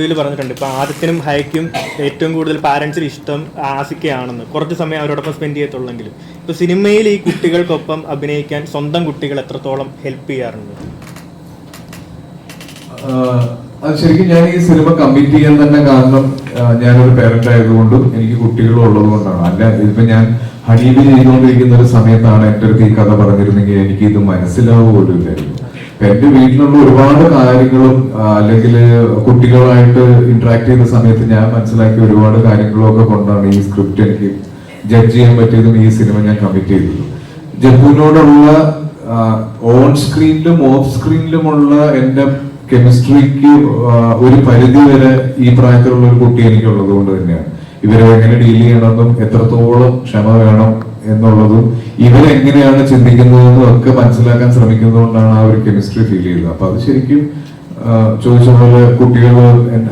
ഇതിൽ പറഞ്ഞിട്ടുണ്ട്. ഇപ്പൊ ആദ്യത്തിനും ഹൈക്കും ഏറ്റവും കൂടുതൽ പാരന്റ്സിന് ഇഷ്ടം ആസിക്കയാണെന്ന്. കുറച്ച് സമയം അവരോടൊപ്പം സ്പെൻഡ് ചെയ്യത്തുള്ളെങ്കിലും. ഇപ്പൊ സിനിമയിൽ ഈ കുട്ടികൾക്കൊപ്പം അഭിനയിക്കാൻ സ്വന്തം കുട്ടികൾ എത്രത്തോളം ഹെൽപ്പ് ചെയ്യാറുണ്ട്? അത് ശരിക്കും ഞാൻ ഈ സിനിമ കമ്മിറ്റ് ചെയ്യാൻ തന്നെ കാരണം ഞാനൊരു പേരന്റ് ആയതുകൊണ്ടും എനിക്ക് കുട്ടികളും ഉള്ളത് കൊണ്ടാണ്. അല്ല ഇതിപ്പോ ഞാൻ ഹണീബി ചെയ്തുകൊണ്ടിരിക്കുന്ന ഒരു സമയത്താണ് എന്റെ അടുത്ത് ഈ കഥ പറഞ്ഞിരുന്നെങ്കിൽ എനിക്ക് ഇത് മനസ്സിലാവുക പോലും ഇല്ലായിരുന്നു അപ്പൊ എന്റെ വീട്ടിലുള്ള ഒരുപാട് കാര്യങ്ങളും അല്ലെങ്കിൽ കുട്ടികളുമായിട്ട് ഇന്ററാക്ട് ചെയ്യുന്ന സമയത്ത് ഞാൻ മനസ്സിലാക്കിയ ഒരുപാട് കാര്യങ്ങളും ഒക്കെ കൊണ്ടാണ് ഈ സ്ക്രിപ്റ്റ് എനിക്ക് ജഡ്ജ് ചെയ്യാൻ പറ്റിയതും ഈ സിനിമ ഞാൻ കമ്മിറ്റ് ചെയ്തത്. ജപ്പുവിനോടുള്ള ഓൺ സ്ക്രീനിലും ഓഫ് സ്ക്രീനിലുമുള്ള എന്റെ കെമിസ്ട്രിക്ക് ഒരു പരിധി വരെ ഈ പ്രായത്തിലുള്ള ഒരു കുട്ടി എനിക്കുള്ളത് കൊണ്ട് തന്നെയാണ്. ഇവരെ എങ്ങനെ ഡീൽ ചെയ്യണമെന്നും എത്രത്തോളം ക്ഷമ വേണം എന്നുള്ളതും ഇവരെങ്ങനെയാണ് ചിന്തിക്കുന്നതെന്നും ഒക്കെ മനസ്സിലാക്കാൻ ശ്രമിക്കുന്നതുകൊണ്ടാണ് ആ ഒരു കെമിസ്ട്രി ഫീൽ ചെയ്തത്. അപ്പൊ അത് ശരിക്കും ചോദിച്ച പോലെ കുട്ടികൾ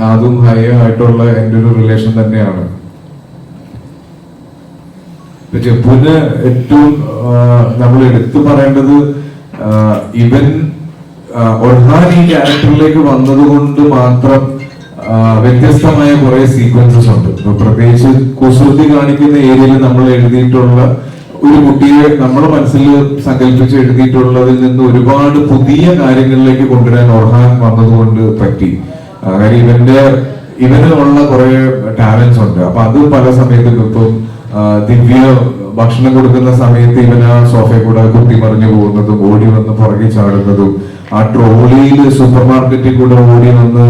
അതും ഹൈ ആയിട്ടുള്ള എന്റെ ഒരു റിലേഷൻ തന്നെയാണ്. ജപ്പുവിന് ഏറ്റവും നമ്മൾ എടുത്തു പറയേണ്ടത് ഇവൻ ആ, ഒർഹാൻ ഈ ക്യാരക്ടറിലേക്ക് വന്നതുകൊണ്ട് മാത്രം ആ, വ്യത്യസ്തമായ കുറെ സീക്വൻസസ് ഉണ്ട്. പ്രത്യേകിച്ച് കുസൃതി കാണിക്കുന്ന ഏരിയയിൽ നമ്മൾ എഴുതിയിട്ടുള്ള ഒരു കുട്ടിയെ നമ്മുടെ മനസ്സിൽ സങ്കല്പിച്ച് എഴുതിയിട്ടുള്ളതിൽ നിന്ന് ഒരുപാട് പുതിയ കാര്യങ്ങളിലേക്ക് കൊണ്ടുവരാൻ ഓർഹാൻ വന്നതുകൊണ്ട് പറ്റി. കാര്യം ഇവന്റെ ഇവന് ഉള്ള കുറെ ടാലൻസ് ഉണ്ട്. അപ്പൊ അത് പല സമയത്തും ഇപ്പം ദിവ്യ ഭക്ഷണം കൊടുക്കുന്ന സമയത്ത് ഇവൻ ആ സോഫയിൽ കൂടെ കുത്തി മറിഞ്ഞു പോകുന്നതും ഓടി വന്ന് പുറകെ ചാടുന്നതും ആ ട്രോളിയിൽ സൂപ്പർ മാർക്കറ്റിൽ കൂടെ ഓടി വന്ന്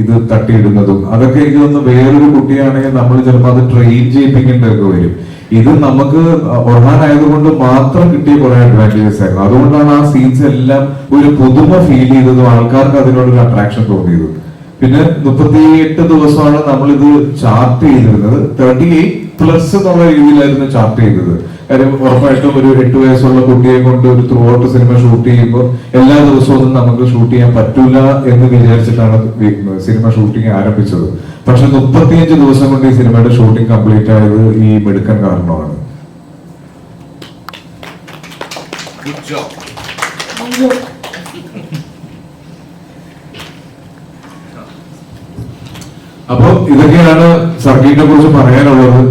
ഇത് തട്ടിയിടുന്നതും അതൊക്കെ എനിക്ക് തോന്നുന്നു വേറൊരു കുട്ടിയാണെങ്കിൽ നമ്മൾ ചിലപ്പോൾ അത് ട്രെയിൻ ചെയ്യിപ്പിക്കേണ്ടതൊക്കെ വരും. ഇത് നമുക്ക് ഒർഹാൻ ആയതുകൊണ്ട് മാത്രം കിട്ടിയ കുറെ അഡ്വാന്റേജസ് ആയിരുന്നു. അതുകൊണ്ടാണ് ആ സീൻസ് എല്ലാം ഒരു പുതുമ ഫീൽ ചെയ്തതും ആൾക്കാർക്ക് അതിനോടൊരു അട്രാക്ഷൻ തോന്നിയത്. പിന്നെ മുപ്പത്തിയെട്ട് ദിവസമാണ് നമ്മൾ ഇത് ചാർട്ട് ചെയ്തിരുന്നത്. തേർട്ടി എയ്റ്റ് പ്ലസ് എന്നുള്ള രീതിയിലായിരുന്നു ചാർട്ട് ചെയ്തത്. കാര്യം ഉറപ്പായിട്ടും ഒരു എട്ട് വയസ്സുള്ള കുട്ടിയെ കൊണ്ട് ഒരു ത്രൂ ഔട്ട് സിനിമ ഷൂട്ട് ചെയ്യുമ്പോൾ എല്ലാ ദിവസവും ഒന്നും നമുക്ക് ഷൂട്ട് ചെയ്യാൻ പറ്റൂല എന്ന് വിചാരിച്ചിട്ടാണ് സിനിമ ഷൂട്ടിംഗ് ആരംഭിച്ചത്. പക്ഷെ മുപ്പത്തിയഞ്ച് ദിവസം കൊണ്ട് ഈ സിനിമയുടെ ഷൂട്ടിംഗ് കംപ്ലീറ്റ് ആയത് ഈ മെടുക്കൻ കാരണമാണ്. അപ്പൊ ഇതൊക്കെയാണ് സർഗീനെ കുറിച്ച് പറയാനുള്ളത്.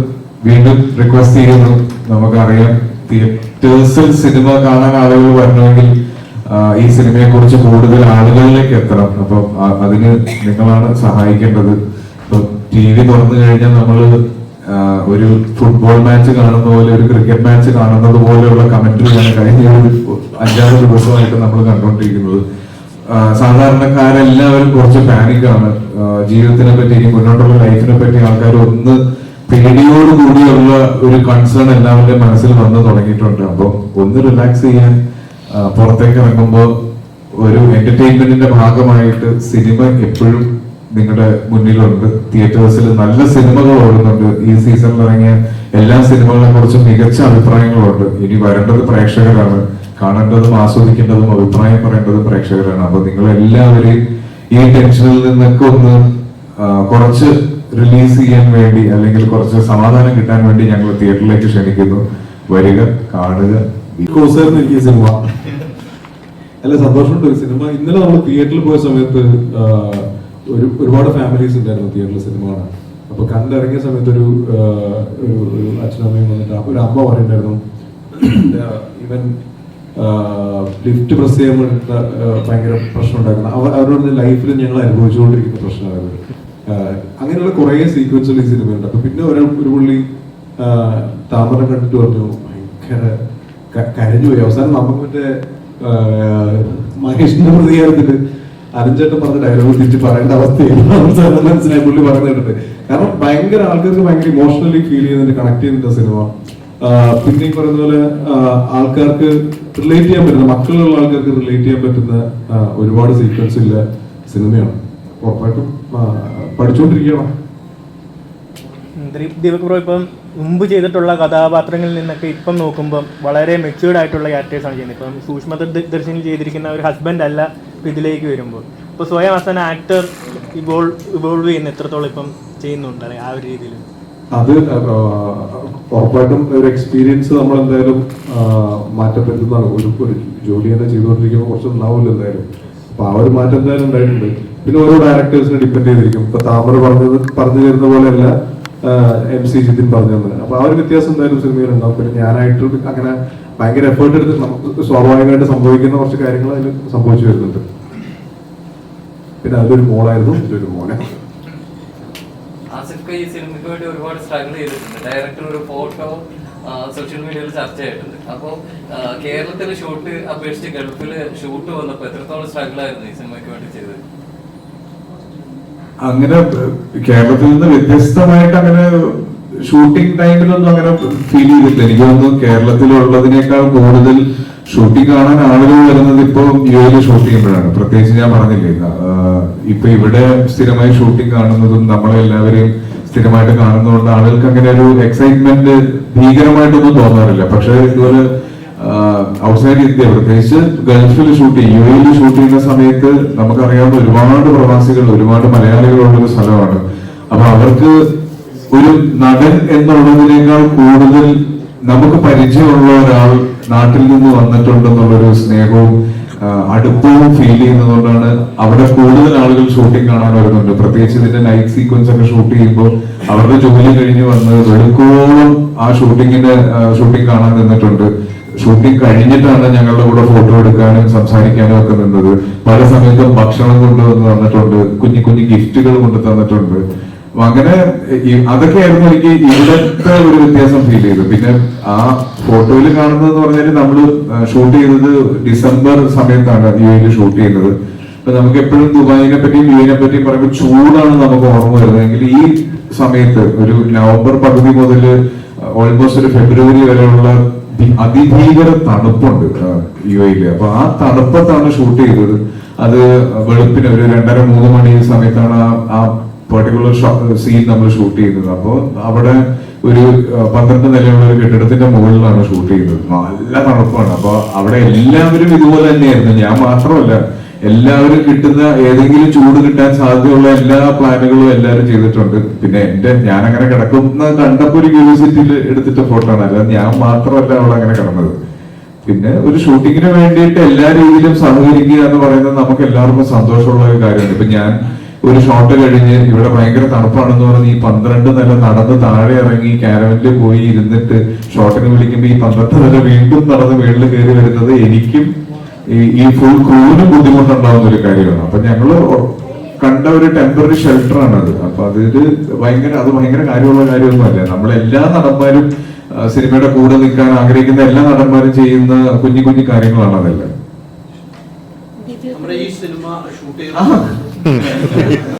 വീണ്ടും റിക്വസ്റ്റ് ചെയ്യുന്നു. നമുക്കറിയാം തിയേറ്റേഴ്സിൽ സിനിമ കാണാൻ ആളുകൾ വരണമെങ്കിൽ ഈ സിനിമയെ കുറിച്ച് കൂടുതൽ ആളുകളിലേക്ക് എത്തണം. അപ്പം അതിന് നിങ്ങളാണ് സഹായിക്കേണ്ടത്. ഇപ്പൊ ടി വി തുറന്നു കഴിഞ്ഞാൽ നമ്മൾ ഒരു ഫുട്ബോൾ മാച്ച് കാണുന്ന പോലെ ഒരു ക്രിക്കറ്റ് മാച്ച് കാണുന്നത് പോലെയുള്ള കമന്ററിയാണ് കഴിഞ്ഞ ഒരു അഞ്ചാറ് ദിവസമായിട്ട് നമ്മൾ കണ്ടുകൊണ്ടിരിക്കുന്നത്. സാധാരണക്കാരെല്ലാവരും കുറച്ച് പാനിക്കാണ് ജീവിതത്തിനെ പറ്റി മുന്നോട്ടുള്ള ലൈഫിനെ പറ്റി ആൾക്കാർ ഒന്ന് പേടിയോട് കൂടിയുള്ള ഒരു കൺസേൺ എല്ലാവരുടെയും മനസ്സിൽ വന്നു തുടങ്ങിയിട്ടുണ്ട്. അപ്പം ഒന്ന് റിലാക്സ് ചെയ്യാൻ പുറത്തേക്ക് ഇറങ്ങുമ്പോൾ ഒരു എന്റർടൈൻമെന്റിന്റെ ഭാഗമായിട്ട് സിനിമ എപ്പോഴും നിങ്ങളുടെ മുന്നിലുണ്ട്. തിയേറ്റേഴ്സിൽ നല്ല സിനിമകൾ ഓടുന്നുണ്ട്. ഈ സീസണിൽ ഇറങ്ങിയ എല്ലാ സിനിമകളെ കുറിച്ചും മികച്ച അഭിപ്രായങ്ങളുണ്ട് ഇനി വരേണ്ടത് പ്രേക്ഷകരാണ്. കാണേണ്ടതും ആസ്വദിക്കേണ്ടതും അഭിപ്രായം പറയേണ്ടതും പ്രേക്ഷകരാണ്. അപ്പൊ നിങ്ങൾ എല്ലാവരെയും ഈ ടെൻഷനിൽ നിന്നൊക്കെ ഒന്ന് കുറച്ച് റിലീസ് ചെയ്യാൻ വേണ്ടി അല്ലെങ്കിൽ കുറച്ച് സമാധാനം കിട്ടാൻ വേണ്ടി ഞങ്ങൾ തിയേറ്ററിലേക്ക് ക്ഷണിക്കുന്നു. വരിക കാണുക. സിനിമ. അല്ല സന്തോഷമുണ്ട്. സിനിമ. ഇന്നലെ നമ്മൾ തിയേറ്ററിൽ പോയ സമയത്ത് ഒരു ഒരുപാട് ഫാമിലീസ് ഉണ്ടായിരുന്നു തിയേറ്ററിൽ സിനിമ കാണാൻ. അപ്പൊ കണ്ടിറങ്ങിയ സമയത്ത് ഒരു ഒരു അച്ഛനമ്മയും വന്നിട്ട് ഒരു അമ്മ പറയുന്നുണ്ടായിരുന്നു. ഇവൻ ലിഫ്റ്റ് പ്രസ് ചെയ്യാൻ വേണ്ടിയിട്ട് ഭയങ്കര പ്രശ്നം ഉണ്ടായിരുന്നു അവർ അവരുടെ ലൈഫിൽ ഞങ്ങൾ അനുഭവിച്ചുകൊണ്ടിരിക്കുന്ന പ്രശ്നമായിരുന്നു അങ്ങനെയുള്ള കുറേ സീക്വൻസുകൾ ഈ സിനിമയുണ്ട് അപ്പൊ പിന്നെ ഒരു ഒരു പുള്ളി താമര കണ്ടിട്ട് പറഞ്ഞു ഭയങ്കര കരഞ്ഞു കരഞ്ഞുപോയി അവസാനം നമുക്ക് മറ്റേ മഹേഷിന്റെ പ്രതികാരത്തിൽ അരഞ്ചേട്ടൻ പറഞ്ഞ ഡയലോഗ് തിരിച്ച് പറയേണ്ട അവസ്ഥയാണ് മനസ്സിലായി പുള്ളി പറഞ്ഞു കേട്ടിട്ട്. കാരണം ഭയങ്കര ആൾക്കാർക്ക് ഭയങ്കര ഇമോഷണലി ഫീൽ ചെയ്യുന്നുണ്ട് കണക്ട് ചെയ്യുന്നുണ്ട് സിനിമ പിന്നെ ഈ പറയുന്ന പോലെ ആൾക്കാർക്ക് റിലേറ്റ് ചെയ്യാൻ പറ്റുന്ന മക്കളുള്ള ആൾക്കാർക്ക് റിലേറ്റ് ചെയ്യാൻ പറ്റുന്ന ഒരുപാട് സീക്വൻസ് ഉള്ള സിനിമയാണ് ഉറപ്പായിട്ടും പഠിച്ചുകൊണ്ടിരിക്കണം ദീപക് ബ്രോ ഇപ്പം മുമ്പ് ചെയ്തിട്ടുള്ള കഥാപാത്രങ്ങളിൽ നിന്നൊക്കെ ഇപ്പം നോക്കുമ്പോൾ വളരെ മെച്യൂർഡ് ആയിട്ടുള്ള ക്യാരക്ടേഴ്സ് ആണ് ചെയ്യുന്നത്. ഇപ്പം സൂക്ഷ്മ ദർശനം ചെയ്തിരിക്കുന്ന ഒരു ഹസ്ബൻഡ് അല്ല ഇതിലേക്ക് വരുമ്പോൾ. ഇപ്പോൾ സ്വയം അവസാന ആക്ടർ ഇവോൾവ് ഇവോൾവ് ചെയ്യുന്ന എത്രത്തോളം ഇപ്പം ചെയ്യുന്നുണ്ട് ആ ഒരു രീതിയിൽ? അത് ഉറപ്പായിട്ടും ഒരു എക്സ്പീരിയൻസ് നമ്മൾ എന്തായാലും മാറ്റം വരുന്നതാണ് ഒരു ഒരു ജോലി തന്നെ ചെയ്തുകൊണ്ടിരിക്കുമ്പോൾ കുറച്ച് ഉണ്ടാവില്ല എന്തായാലും. അപ്പൊ ആ ഒരു മാറ്റം എന്തായാലും ഉണ്ടായിട്ടുണ്ട്. പിന്നെ ഓരോ ഡയറക്ടേഴ്സിനെ ഡിപ്പെൻഡ് ചെയ്തിരിക്കും. ഇപ്പൊ താമര പറഞ്ഞത് പറഞ്ഞു തരുന്ന പോലെയല്ല എം സി ജിതിൻ പറഞ്ഞു തന്നെ അപ്പൊ ആ ഒരു വ്യത്യാസം എന്തായാലും സിനിമയിൽ ഉണ്ടാവും പിന്നെ ഞാനായിട്ട് അങ്ങനെ ഭയങ്കര എഫേർട്ട് എടുത്ത് നമുക്ക് സ്വാഭാവികമായിട്ട് സംഭവിക്കുന്ന കുറച്ച് കാര്യങ്ങൾ അതിൽ സംഭവിച്ചു വരുന്നുണ്ട്. പിന്നെ അതൊരു മോളായിരുന്നു ഇതൊരു മോനെ. ഈ സിനിമയ്ക്ക് വേണ്ടി ഒരുപാട് സ്ട്രഗിൾ ചെയ്തിട്ടുണ്ട്. ഡയറക്ടർ ഒരു ഫോട്ടോ സോഷ്യൽ മീഡിയയിൽ ചർച്ചയായിട്ടുണ്ട് അപ്പോൾ കേരളത്തിൽ ഷൂട്ട് അപേക്ഷിച്ച് ഗൾഫിൽ ഷൂട്ട് വന്നപ്പോൾ എത്രത്തോളം സ്ട്രഗിൾ ആയിരുന്നു ഈ സിനിമയ്ക്ക് വേണ്ടി ചെയ്തത്? അങ്ങനെ കേരളത്തിൽ നിന്ന് വ്യത്യസ്തമായിട്ട് അങ്ങനെ ഷൂട്ടിംഗ് ടൈമിലൊന്നും അങ്ങനെ ഫീൽ ചെയ്തിട്ടില്ല. എനിക്ക് തോന്നുന്നു കേരളത്തിലുള്ളതിനേക്കാൾ കൂടുതൽ ഷൂട്ടിംഗ് കാണാൻ ആളുകൾ വരുന്നത് ഇപ്പൊ യു ഷൂട്ട് ചെയ്യുമ്പോഴാണ്. പ്രത്യേകിച്ച് ഞാൻ പറഞ്ഞില്ലേ ഇപ്പൊ ഇവിടെ സ്ഥിരമായി ഷൂട്ടിംഗ് കാണുന്നതും നമ്മളെല്ലാവരെയും സ്ഥിരമായിട്ട് കാണുന്നതുകൊണ്ട് ആളുകൾക്ക് അങ്ങനെ ഒരു എക്സൈറ്റ്മെന്റ് ഭീകരമായിട്ടൊന്നും തോന്നാറില്ല. പക്ഷെ ഇതുപോലെ ഔട്ട്സൈഡ് ഇന്ത്യ പ്രത്യേകിച്ച് ഗൾഫിൽ ഷൂട്ട് യു എയിൽ ഷൂട്ട് ചെയ്യുന്ന സമയത്ത് നമുക്കറിയാവുന്ന ഒരുപാട് പ്രവാസികൾ ഒരുപാട് മലയാളികളുള്ള ഒരു സ്ഥലമാണ്. അപ്പൊ അവർക്ക് ഒരു നടൻ എന്നുള്ളതിനേക്കാൾ കൂടുതൽ നമുക്ക് പരിചയമുള്ള ഒരാൾ നാട്ടിൽ നിന്ന് വന്നിട്ടുണ്ടെന്നുള്ളൊരു സ്നേഹവും അടുപ്പവും ഫീൽ ചെയ്യുന്നതുകൊണ്ടാണ് അവിടെ കൂടുതൽ ആളുകൾ ഷൂട്ടിംഗ് കാണാൻ വരുന്നുണ്ട്. പ്രത്യേകിച്ച് ഇതിന്റെ നൈറ്റ് സീക്വൻസ് ഒക്കെ ഷൂട്ട് ചെയ്യുമ്പോൾ അവരുടെ ജോലി കഴിഞ്ഞ് വന്ന് വെളുക്കോളം ആ ഷൂട്ടിങ്ങിന്റെ ഷൂട്ടിംഗ് കാണാൻ നിന്നിട്ടുണ്ട്. ഷൂട്ടിംഗ് കഴിഞ്ഞിട്ടാണ് ഞങ്ങളുടെ കൂടെ ഫോട്ടോ എടുക്കാനും സംസാരിക്കാനും ഒക്കെ നിന്നത്. പല സമയത്തും ഭക്ഷണം കൊണ്ടുവന്ന് തന്നിട്ടുണ്ട് കുഞ്ഞു കുഞ്ഞു ഗിഫ്റ്റുകൾ കൊണ്ട് തന്നിട്ടുണ്ട്. അങ്ങനെ അതൊക്കെയായിരുന്നു എനിക്ക് ഇവിടുത്തെ ഒരു വ്യത്യാസം ഫീൽ ചെയ്തു പിന്നെ ആ ഫോട്ടോയിൽ കാണുന്നതെന്ന് പറഞ്ഞാൽ നമ്മൾ ഷൂട്ട് ചെയ്തത് ഡിസംബർ സമയത്താണ് യു എയിൽ ഷൂട്ട് ചെയ്യുന്നത്. അപ്പൊ നമുക്ക് എപ്പോഴും ദുബായിനെ പറ്റിയും യു എനെ പറ്റിയും പറയുമ്പോൾ ചൂടാണ് നമുക്ക് ഓർമ്മ വരുന്നതെങ്കിൽ ഈ സമയത്ത് ഒരു നവംബർ പകുതി മുതൽ ഓൾമോസ്റ്റ് ഒരു ഫെബ്രുവരി വരെയുള്ള അതിഭീകര തണുപ്പുണ്ട് യു എയിൽ അപ്പൊ ആ തണുപ്പത്താണ് ഷൂട്ട് ചെയ്തത്. അത് വെളുപ്പിന് ഒരു രണ്ടര മൂന്ന് മണി സമയത്താണ് ആ പെർട്ടിക്കുലർ സീൻ നമ്മൾ ഷൂട്ട് ചെയ്തത്. അപ്പോൾ അവിടെ ഒരു പന്ത്രണ്ട് നിലയുള്ള ഒരു കെട്ടിടത്തിന്റെ മുകളിലാണ് ഷൂട്ട് ചെയ്തത്. നല്ല തണുപ്പാണ്. അപ്പൊ അവിടെ എല്ലാവരും ഇതുപോലെ തന്നെയായിരുന്നു. ഞാൻ മാത്രമല്ല എല്ലാവരും കിട്ടുന്ന ഏതെങ്കിലും ചൂട് കിട്ടാൻ സാധ്യതയുള്ള എല്ലാ പ്ലാനുകളും എല്ലാവരും ചെയ്തിട്ടുണ്ട്. പിന്നെ എന്റെ ഞാൻ അങ്ങനെ കിടക്കുന്ന കണ്ടപ്പോ ഒരു ക്യൂരിയോസിറ്റിയിൽ എടുത്തിട്ട ഫോട്ടോ ആണ്. അല്ലാതെ ഞാൻ മാത്രമല്ല അവിടെ അങ്ങനെ കിടന്നത്. പിന്നെ ഒരു ഷൂട്ടിങ്ങിന് വേണ്ടിയിട്ട് എല്ലാ രീതിയിലും സഹകരിക്കുക എന്ന് പറയുന്നത് നമുക്ക് എല്ലാവർക്കും സന്തോഷമുള്ള ഒരു കാര്യമാണ്. ഇപ്പൊ ഞാൻ ഒരു ഷോട്ട് കഴിഞ്ഞ് ഇവിടെ ഭയങ്കര തണുപ്പാണെന്ന് പറഞ്ഞ് ഈ പന്ത്രണ്ട് നില നടന്ന് താഴെ ഇറങ്ങി കാരവനിൽ പോയി ഇരുന്നിട്ട് ഷോട്ടിന് വിളിക്കുമ്പോൾ ഈ പന്ത്രണ്ട് നില വീണ്ടും നടന്ന് വീട്ടിൽ കയറി വരുന്നത് എനിക്കും ഈ ഫുൾ ക്രൂവിനും ബുദ്ധിമുട്ടുണ്ടാവുന്ന ഒരു കാര്യമാണ്. അപ്പൊ ഞങ്ങൾ കണ്ട ഒരു ടെമ്പററി ഷെൽട്ടർ ആണ് അത് അപ്പൊ അതിൽ ഭയങ്കര അത് ഭയങ്കര കാര്യമുള്ള കാര്യമൊന്നുമല്ല. നമ്മളെല്ലാ നടന്മാരും സിനിമയുടെ കൂടെ നിൽക്കാൻ ആഗ്രഹിക്കുന്ന എല്ലാ നടന്മാരും ചെയ്യുന്ന കുഞ്ഞു കുഞ്ഞു കാര്യങ്ങളാണ് അതെല്ലാം. നമ്മുടെ